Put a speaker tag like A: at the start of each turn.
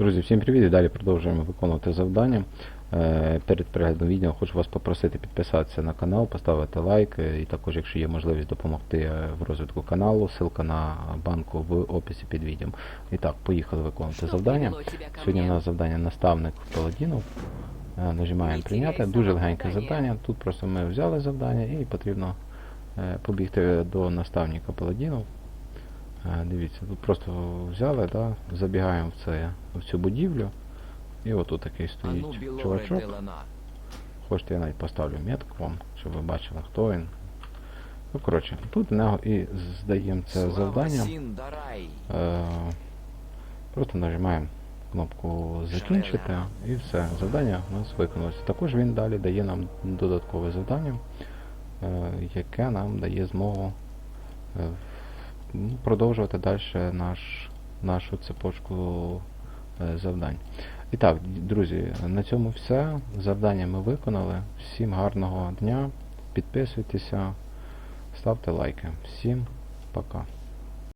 A: Друзі, всім привіт! І далі продовжуємо виконувати завдання. Е, Перед переглядом відео хочу вас попросити підписатися на канал, поставити лайк е, і також, якщо є можливість допомогти е, в розвитку каналу, ссылка на банку в описі під відео. І так, поїхали виконувати завдання. Сьогодні у нас завдання наставник паладінів. Е, Нажимаємо прийняти. Дуже легеньке завдання. Тут просто ми взяли завдання і потрібно побігти до наставника паладінів. Дивіться, тут просто взяли, да, забігаємо в, це, в цю будівлю. І отут такий
B: ну,
A: стоїть чувачок. Хочете, я навіть поставлю метку вам, щоб ви бачили, хто він. Ну, коротше, тут нього і здаємо це завдання. Е, просто нажимаємо кнопку закінчити і все. Завдання у нас виконалося. Також він далі дає нам додаткове завдання, е, яке нам дає змогу е, ну, продовжувати далі наш, нашу цепочку е, завдань. І так, друзі, на цьому все. Завдання ми виконали. Всім гарного дня. Підписуйтеся, ставте лайки. Всім пока.